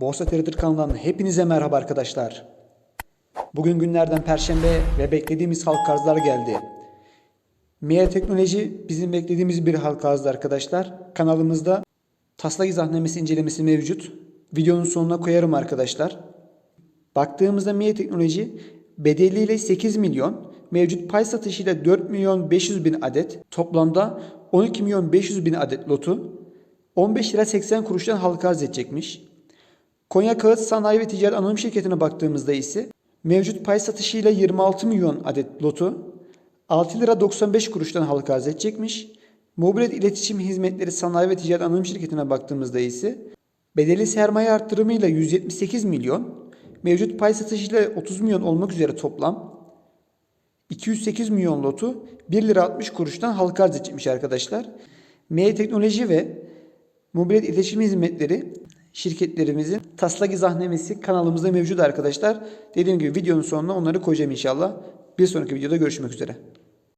Borsa Trader kanalından hepinize merhaba arkadaşlar. Bugün günlerden Perşembe ve beklediğimiz halk arzlar geldi. MIA Teknoloji bizim beklediğimiz bir halk arzı arkadaşlar. Kanalımızda taslak izahnamesi incelemesi mevcut. Videonun sonuna koyarım arkadaşlar. Baktığımızda MIA Teknoloji bedeliyle 8 milyon, mevcut pay satışıyla 4 milyon 500 bin adet, toplamda 12 milyon 500 bin adet lotu 15 lira 80 kuruştan halka arz edecekmiş. Konya Kağıt Sanayi ve Ticaret Anonim Şirketi'ne baktığımızda ise mevcut pay satışıyla 26 milyon adet lotu 6 lira 95 kuruştan halka arz edecekmiş. Mobilet İletişim Hizmetleri Sanayi ve Ticaret Anonim Şirketi'ne baktığımızda ise bedeli sermaye arttırımıyla 178 milyon, mevcut pay satışıyla 30 milyon olmak üzere toplam 208 milyon lotu 1 lira 60 kuruştan halka arz edecekmiş arkadaşlar. M Teknoloji ve Mobilet İletişim Hizmetleri şirketlerimizin taslak izahnamesi kanalımızda mevcut arkadaşlar. Dediğim gibi videonun sonuna onları koyacağım inşallah. Bir sonraki videoda görüşmek üzere.